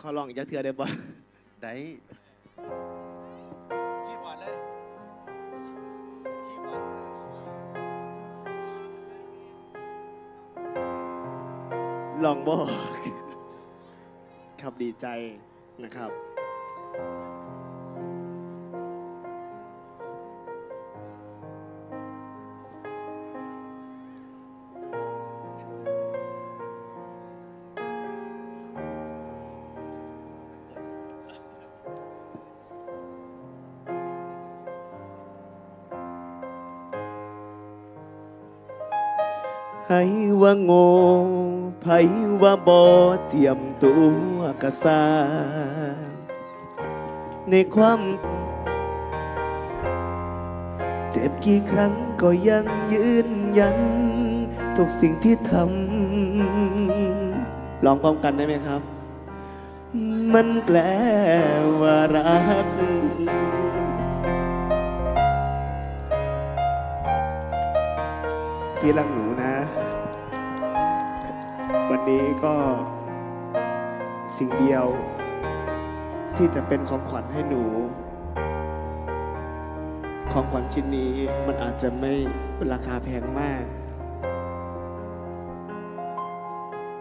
ขอลองอีกจักเทือได้บ่ได้คีย์บอร์ดเลยคีย์บอร์ดเลยลองบอก ครับดีใจนะครับ ให้ว่าโง่ไผว่าบ่เจียมตัวกระสร้างในความเจ็บกี่ครั้งก็ยังยืนยัน ทุกสิ่งที่ทำลองพร้อมกันได้ไหมครับ มันแปลว่ารัก พี่รักหนูนะ วันนี้ก็สิ่งเดียว ที่จะเป็นของขวัญให้หนู ของขวัญชิ้นนี้มันอาจจะไม่ราคาแพงมาก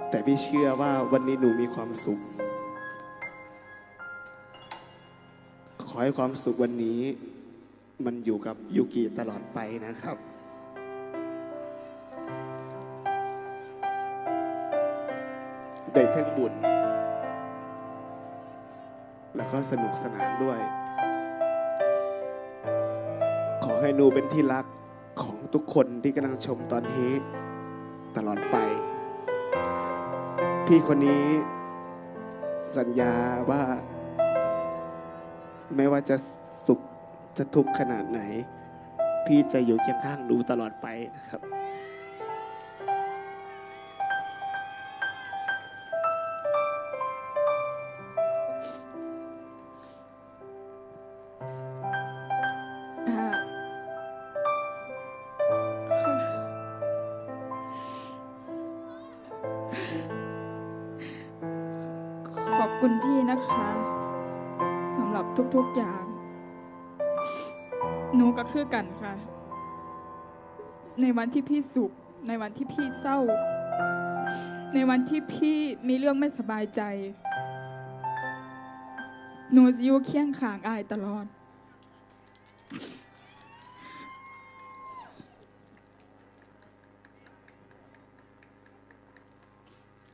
แต่พี่เชื่อว่าวันนี้หนูมีความสุข ขอให้ความสุขวันนี้ มันอยู่กับยูกิตลอดไปนะครับ ได้ทั้งบุญ แล้วก็สนุกสนานด้วย ขอให้หนูเป็นที่รักของทุกคนที่กำลังชมตอนนี้ ตลอดไป พี่คนนี้สัญญาว่า ไม่ว่าจะสุขจะทุกข์ขนาดไหน พี่จะอยู่เคียงข้างหนูตลอดไปนะครับ คุณพี่นะคะสำหรับทุกๆอย่างหนูก็คือกันค่ะ ในวันที่พี่สุข ในวันที่พี่เศร้า ในวันที่พี่มีเรื่องไม่สบายใจ หนูจะอยู่เคียงข้างอายตลอด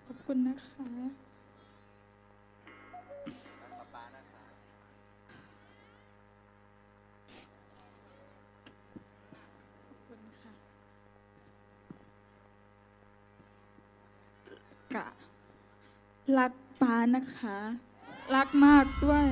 ขอบคุณนะคะ ป๊าป๊านะคะ ขอบคุณค่ะ กะ รักปานะคะ รักมากด้วย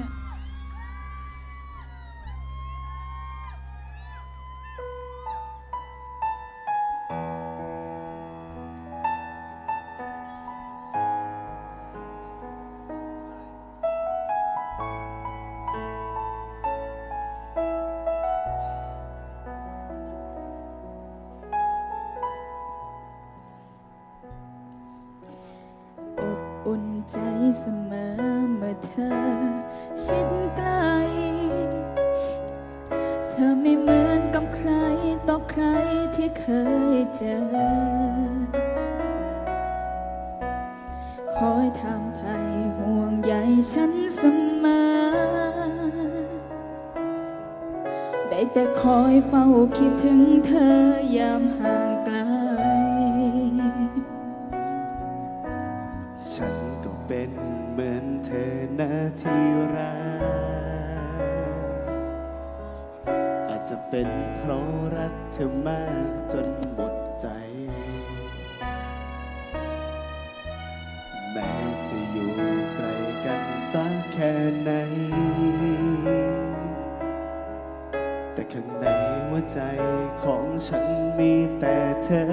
ใจเสมอเมื่อเธอ ชิดใกล้เธอไม่เหมือนกับใครต่อใครที่เคยเจอ คอยทำไทยห่วงใยฉันเสมอ ได้แต่คอยเฝ้าคิดถึงเธอยามหา เป็นเพราะรักเธอมากจนหมดใจ แม้จะอยู่ไกลกันสักแค่ไหน แต่ข้างในหัวใจของฉันมีแต่เธอ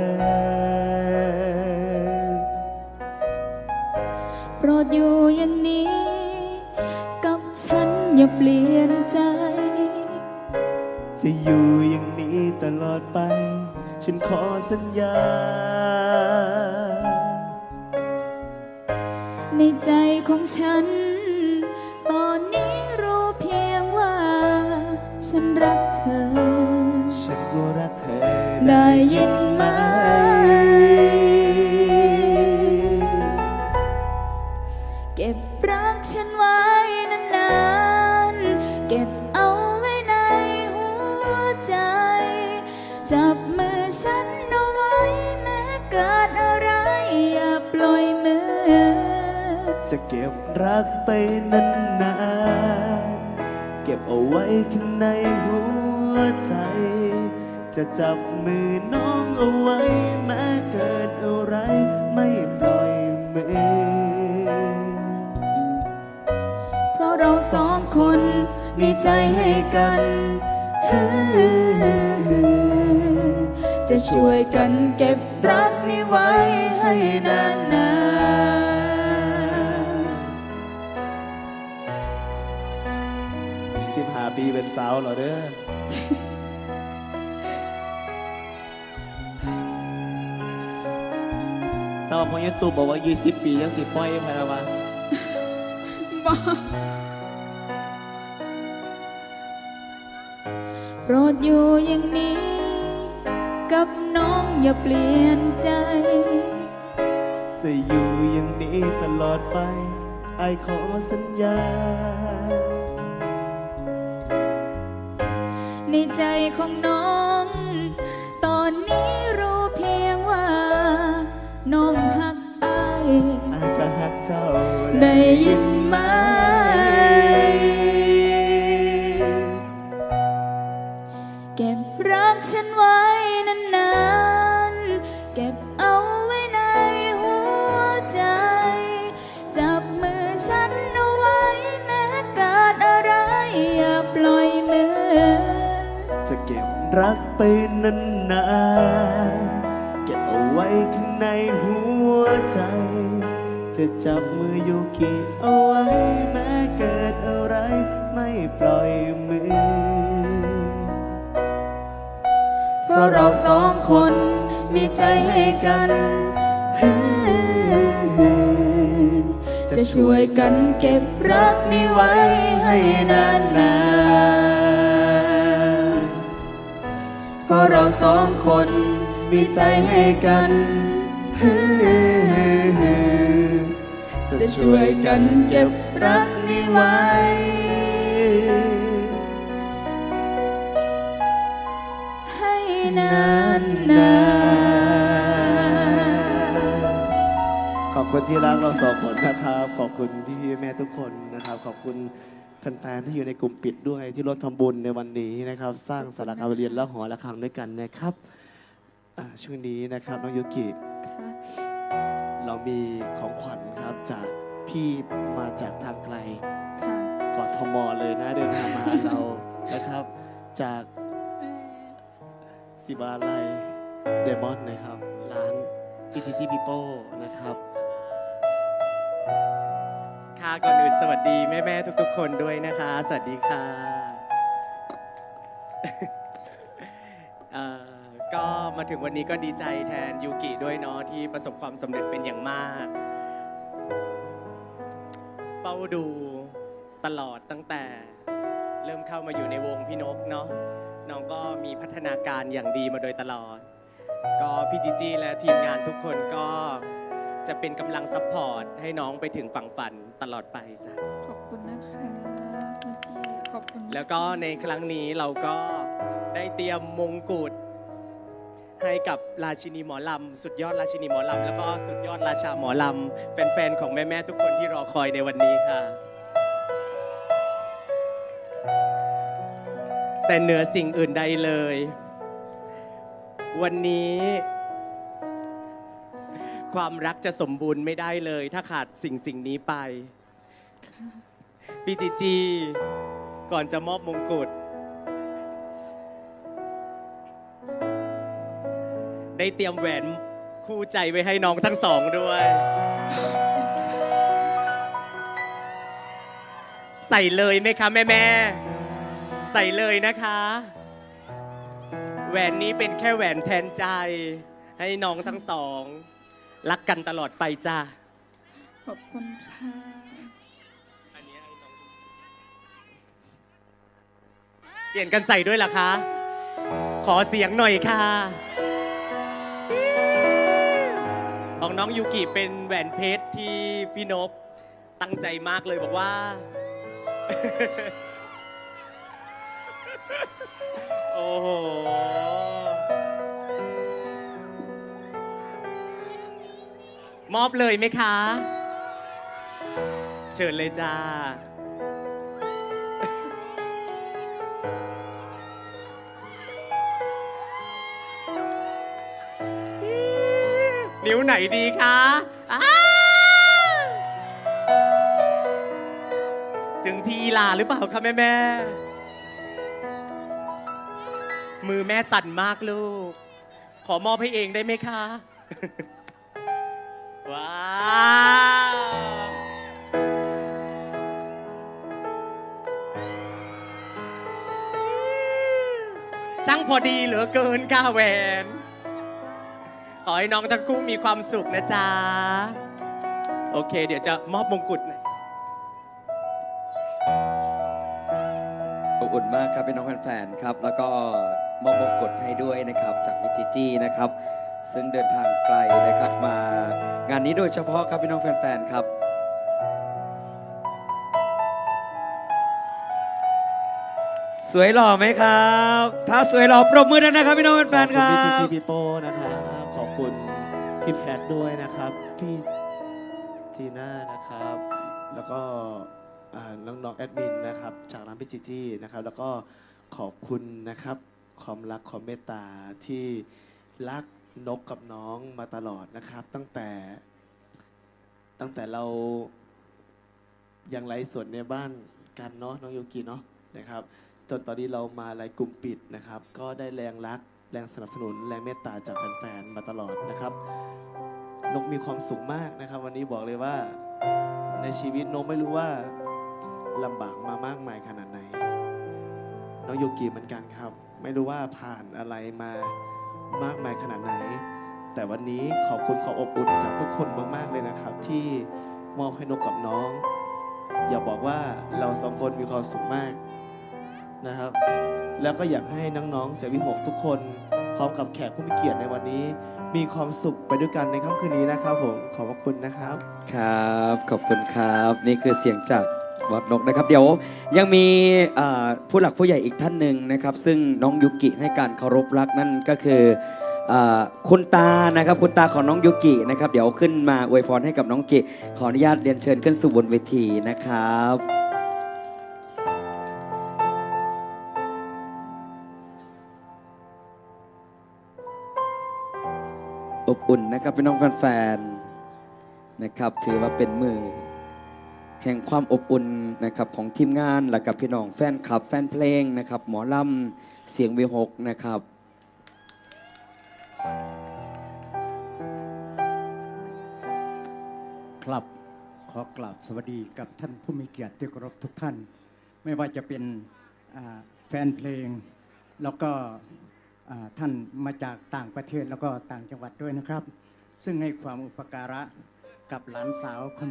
โปรดอยู่อย่างนี้ กับฉันอย่าเปลี่ยนใจ จะอยู่อย่างนี้ตลอดไป ฉันขอสัญญา ในใจของฉัน ตอนนี้รู้เพียงว่า ฉันรักเธอ ฉันก็รักเธอได้ยิน รักไปนานๆ เก็บเอาไว้ข้างในหัวใจ จะจับมือน้องเอาไว้แม้เกิดอะไร ไม่ปล่อยมือ เพราะเราสองคนมีใจให้กันจะช่วยกันเก็บรักนี้ไว้ให้นาน ปีเป็นสาวเหรอเด้อแต่ว่าพอยูทูบบอกว่า20ปียังสิปล่อยไปแล้ววะโปรดอยู่อย่างนี้ กับน้องอย่าเปลี่ยนใจ จะอยู่อย่างนี้ตลอดไปไอายขอสัญญา ของน้อง ตอนนี้รู้เพียงว่า น้องหักอายไอายก็หักเจ้าได้ยิน รักไปนานๆเก็บเอาไว้ข้างในหัวใจจะจับมืออยู่กิเอาไว้แม้เกิดอะไรไม่ปล่อยมือ เพราะเราสองคนมีใจให้กันจะช่วยกันเก็บรักนี้ไว้ให้นานๆ เพราะเราสองคนมีใจให้กันจะช่วยกันเก็บรักนี้ไว้ ให้นานๆขอบคุณที่รักเราสองคนนะครับ ขอบคุณพี่พี่ๆแม่ทุกคนนะครับ ขอบคุณ แฟนๆที่อยู่ในกลุ่มปิดด้วยที่ร่วมทำบุญในวันนี้นะครับ สร้างสาราการเรียนและหอระฆังด้วยกันนะครับอ่าช่วงนี้นะครับน้องยุกิเรามีของขวัญครับจากพี่มาจากทางไกล ค่ะกอทมเลยนะเดินทางมาหาเรานะครับ จากสิบาลัยเดมอนนะครับ ร้านอิจิจิปิโป้นะครับค่ะ ก่อนอื่นสวัสดีแม่ๆทุก ๆ คนด้วยนะคะ สวัสดีค่ะก็มาถึงวันนี้ก็ดีใจแทนยูกิด้วยเนาะที่ประสบความสำเร็จเป็นอย่างมากเฝ้าดูตลอดตั้งแต่เริ่มเข้ามาอยู่ในวงพี่นกเนาะน้องก็มีพัฒนาการอย่างดีมาโดยตลอด ก็พี่จิจี้และทีมงานทุกคนก็ จะเป็นกำลังซัพพอร์ตให้น้องไปถึงฝั่งฝันตลอดไปจ้ะขอบคุณนะคะคุณจีขอบคุณแล้วก็ในครั้งนี้เราก็ได้เตรียมมงกุฎให้กับราชินีหมอลำ สุดยอดราชินีหมอลำ แล้วก็สุดยอดราชาหมอลำแฟนๆของแม่ๆทุกคนที่รอคอยในวันนี้ค่ะ แต่เหนือสิ่งอื่นใดเลย วันนี้ ความรักจะสมบูรณ์ไม่ได้เลย ถ้าขาดสิ่งสิ่งนี้ไปพีจีจี ก่อนจะมอบมงกุฎได้เตรียมแหวนคู่ใจไว้ให้น้องทั้งสองด้วย ใส่เลยไหมคะแม่แม่ใส่เลยนะคะ แหวนนี้เป็นแค่แหวนแทนใจ ให้น้องทั้งสอง รักกันตลอดไปจ้า ขอบคุณค่ะอันนี้ให้น้องเปลี่ยนกันใส่ด้วยล่ะคะ ขอเสียงหน่อยค่ะ ของน้องยูกิเป็นแหวนเพชรที่พี่นกตั้งใจมากเลยบอกว่า โอ้โห มอบเลยไหมคะ เชิญเลยจ้า นิ้วไหนดีคะถึงทีลาหรือเปล่าคะแม่แม่ มือแม่สั่นมากลูก ขอมอบให้เองได้ไหมคะ ช่างพอดีเหลือเกินก้าแหวน ขอให้น้องทั้งคู่มีความสุขนะจ๊ะ โอเค เดี๋ยวจะมอบมงกุฎน่อยอบอุ่นมากครับพี่น้องแฟนๆครับ แล้วก็มอบมงกุฎให้ด้วยนะครับ จากพี่จีจี้นะครับ ซึ่งเดินทางไกลนะครับมางานนี้โดยเฉพาะครับพี่น้องแฟนๆครับ สวยหล่อไหมครับ ถ้าสวยหล่อปรบมือด้วยนะครับพี่น้องแฟนขอบๆคคุณรัพี่จีจีบพี่โป้นะครับขอบคุณพี่แพทด้วยนะครับ พี่จีน่านะครับ แล้วก็อ่าน้องๆแอดมินนะครับ จากร้านพี่จีจีนะครับ แล้วก็ขอบคุณนะครับความรักความเมตตาที่รัก นกกับน้องมาตลอดนะครับ ตั้งแต่ตั้งแต่เรายังไลฟ์สดในบ้านกันเนาะน้องโยกิเนาะนะครับ จนตอนนี้เรามาไลฟ์กลุ่มปิดนะครับ ก็ได้แรงรักแรงสนับสนุนแรงเมตตาจากแฟนๆมาตลอดนะครับ นกมีความสุขมากนะครับ วันนี้บอกเลยว่าในชีวิตนกไม่รู้ว่าลำบากมามากมายขนาดไหนน้องโยกีเหมือนกันครับ ไม่รู้ว่าผ่านอะไรมา มากมายขนาดไหน แต่วันนี้ขอบคุณขออบอุ่นจากทุกคนมากๆเลยนะครับ ที่มอบให้นกกับน้อง อย่าบอกว่าเราสองคนมีความสุขมากนะครับ แล้วก็อยากให้น้องๆเสียวิหกทุกคน พร้อมกับแขกผู้มีเกียรติในวันนี้ มีความสุขไปด้วยกันในค่ำคืนนี้นะครับผมขอบพระคุณนะครับ ครับ ขอบคุณครับ นี่คือเสียงจาก บอสนกนะครับ เดี๋ยวยังมีผู้หลักผู้ใหญ่อีกท่านหนึ่งนะครับ ซึ่งน้องยุกิให้การเคารพรักนั่นก็คืออคุณตานะครับคุณตาของน้องยุกินะครับ เดี๋ยวขึ้นมาอวยพรให้กับน้องกิขออนุญาตเรียนเชิญขึ้นสู่บนเวทีนะครับอบอุ่นนะครับพี่น้องแฟนๆนะครับ ถือว่าเป็นมือ แห่งความอบอุ่นนะครับของทีมงานและกับพี่น้องแฟนคลับ แฟนเพลงนะครับ หมอลำเสียงวีหกนะครับครับขอกราบสวัสดีกับท่านผู้มีเกียรติที่เคารพทุกท่าน ไม่ว่าจะเป็นแฟนเพลง แล้วก็ท่านมาจากต่างประเทศแล้วก็ต่างจังหวัดด้วยนะครับ ซึ่งให้ความอุปการะกับหลานสาวคน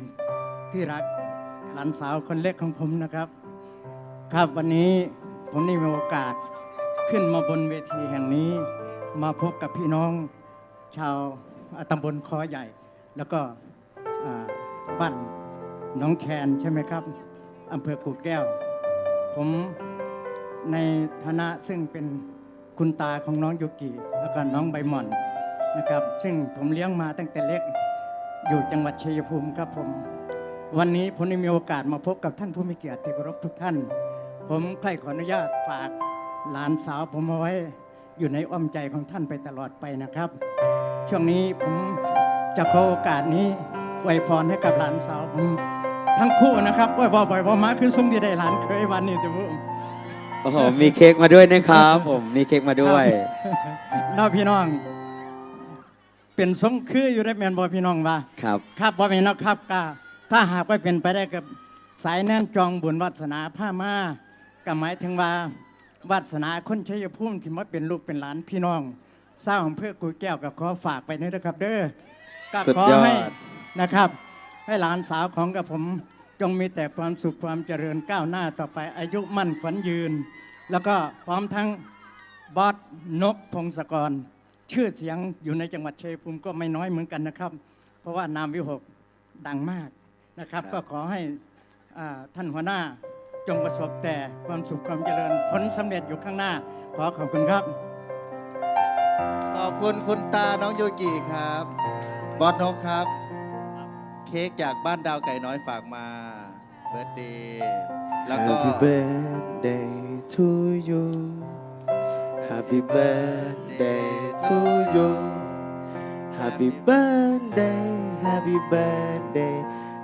ที่รัก หลานสาวคนเล็กของผมนะครับ ครับวันนี้ผมได้มีโอกาสขึ้นมาบนเวทีแห่งนี้ มาพบกับพี่น้องชาวตำบลคอใหญ่ แล้วก็บ้านน้องแคนใช่ไหมครับอำเภอกู่แก้ว ผมในฐานะซึ่งเป็นคุณตาของน้องยูกิแล้วก็น้องใบหม่อนนะครับ ซึ่งผมเลี้ยงมาตั้งแต่เล็กอยู่จังหวัดชัยภูมิครับผม วันนี้ผมได้มีโอกาสมาพบกับท่านผู้มีเกียรติที่เคารพทุกท่าน ผมใครขออนุญาตฝากหลานสาวผมเอาไว้อยู่ในอ้อมใจของท่านไปตลอดไปนะครับ ช่วงนี้ผมจะขอโอกาสนี้ไวยพรให้กับหลานสาวผมทั้งคู่นะครับไวยพรบ่อยพอมาคือซุ้มที่ได้หลานเคยวันนี้จะพูดโอ้โหมีเค้กมาด้วยนะครับ ผมมีเค้กมาด้วยน้องพี่น้อง เป็นสมคืออยู่ได้แมนบอพี่น้องว่าครับ ครับบ่แม่นเนาะครับก็ ถ้าหากว่าเป็นไปได้กับสายแน่นจองบุญวัสนาผ้ามาก็หมายถึงว่าวาสนาคนชัยภูมิที่มาเป็นลูกเป็นหลานพี่น้องเศร้าขอำเภอกูแก้วก็ขอฝากไปนี่นะครับ เด้อก็ขอให้นะครับ ให้หลานสาวของกับผมจงมีแต่ความสุขความเจริญก้าวหน้าต่อไปอายุมั่นขวัญยืน แล้วก็พร้อมทั้งบอสนกพงศกร ชื่อเสียงอยู่ในจังหวัดชัยภูมิก็ไม่น้อยเหมือนกันนะครับ เพราะว่านามวิหกดังมาก นะครับครับ ก็ขอให้อ่าท่านหัวหน้าจงประสบแต่ความสุขความเจริญผลสำเร็จอยู่ข้างหน้า ขอขอบคุณครับ ขอบคุณคุณตาน้องโยกิครับบอสนกครับ เค้กจากบ้านดาวไก่น้อยฝากมาเบิร์ดเดย์แล้วก็ Happy birthday to you Happy birthday to you Happy birthday Happy birthday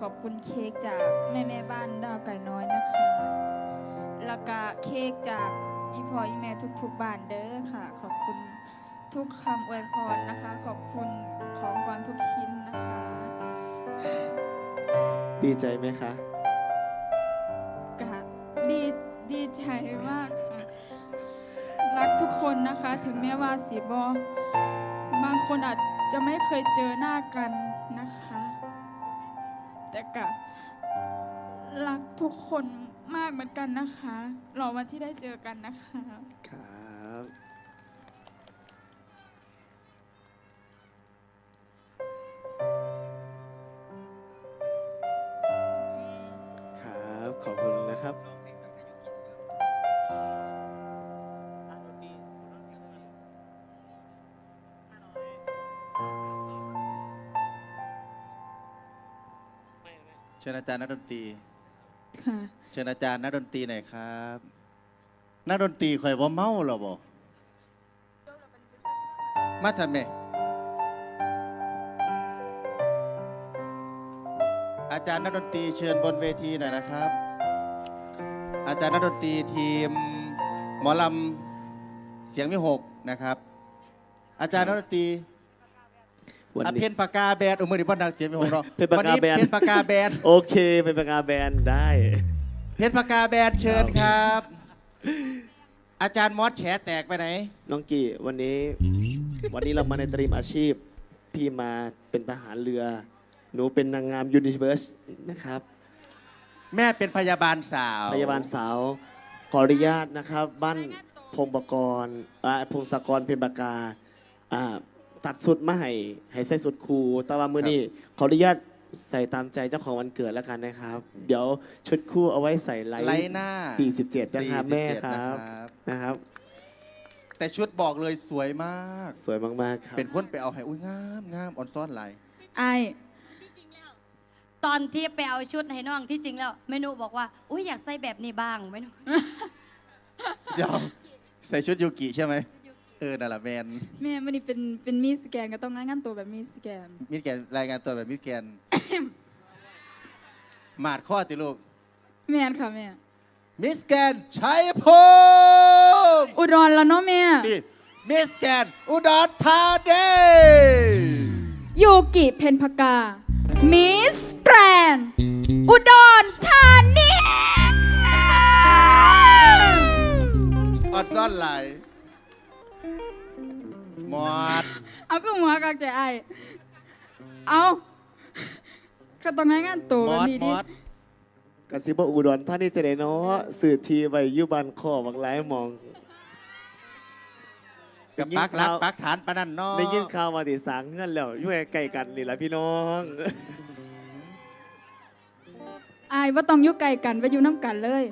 ขอบคุณเค้กจากแม่แม่บ้านดาวไก่น้อยนะคะ แล้วก็เค้กจากอีพออีแม่ทุกๆบ้านเด้อค่ะ ขอบคุณทุกคำอวยพรนะคะ ขอบคุณของขวัญทุกชิ้นนะคะ ดีใจไหมคะกะดีดีใจมากค่ะ รักทุกคนนะคะ ถึงแม้ว่าสีบอบางคนอาจจะไม่เคยเจอหน้ากันนะคะ แต่กะรักทุกคนมากเหมือนกันนะคะ รอวันที่ได้เจอกันนะคะ ครับครับ เชิญอาจารย์นักดนตรี ค่ะ เชิญอาจารย์นักดนตรีหน่อยครับ นักดนตรีข่อยว่าเมาหรอบ่มาทำไมอาจารย์นักดนตรีเชิญบนเวทีหน่อยนะครับ อาจารย์นักดนตรีทีมหมอลำเสียงวิหกนะครับ อาจารย์นักดนตรี วันอะเพนี้นปากกาแบนโอ้มือดีบ้านดังเสียงวิหกเนาะเพนปากกาแบน วัเพนปากกาแบนโอเคเป็นประกาแบนได้ เพชรปากกาแบนเชิญครับ อาจารย์มอสแฉแตกไปไหน น้องกี่วันนี้ วันนี้เรามาในตรีมอาชีพ พี่มาเป็นทหารเรือ หนูเป็นนางงามยูนิเว r ร์สนะครับ แม่เป็นพยาบาลสาวพยาบาลสาวขออนุญาตนะครับ บ้านพงปกรณ์อ่าพงศกรเพ็ญปากกาอ่า ตัดสุดมาให้ให้ใส่สุดครูแต่ว่ามือนี้ขออนุญาตใส่ตามใจเจ้าของวันเกิดแล้วกันนะครับ เดี๋ยวชุดคู่เอาไว้ใส่ไลไลท์หน้า 47 นะครับแม่47ครับนะครับนะครับ แต่ชุดบอกเลยสวยมาก สวยมากๆครับเป็นคนไปเอาให้อุ้ยงามงามอ่อนซ้อนหลายไอายตอนที่ไปเอาชุดให้น้องที่จริงแล้วเมนูบอกว่าอุ้ยอยากใส่แบบนี้บ้างเมนูเดี๋ยวใส่ชุดยูกิใช่ไหม เออนั่นแหละแมนแม่มันนี่เป็นเป็นมีสแกนก็ต้องงานตัวแบบมีสแกน มิสแกนรายงานตัวแบบมิสแกน หมาดข้อติลูก แม่นค่ะแม่ มิสแกนชัยภูมิอุดรแล้วเนาะแม่ติมิสแกนอุดรธานียูกิเพนพกา มิสแกรนด์อุดรธานีอ่อนซ้อนหลาย หมอดเอาก็หัวกักแต่ไอายเอาก็ต้องให้งานตัวมแบบอดนี้มดิอดกสิบอุดรท่านนี่จะได้เนาะสื่อทีไว้อยุบันขอบักหลายหมอง กับปักหลักปักฐานปะนันเนาะได้ยินข่าวมาติสางเงื่อนแล้วอยู่ใกล้ๆกันนี่แหละพี่น้อง ไอายว่าต้องอยุ่ไกลกันไปอยู่น้ำกันเลย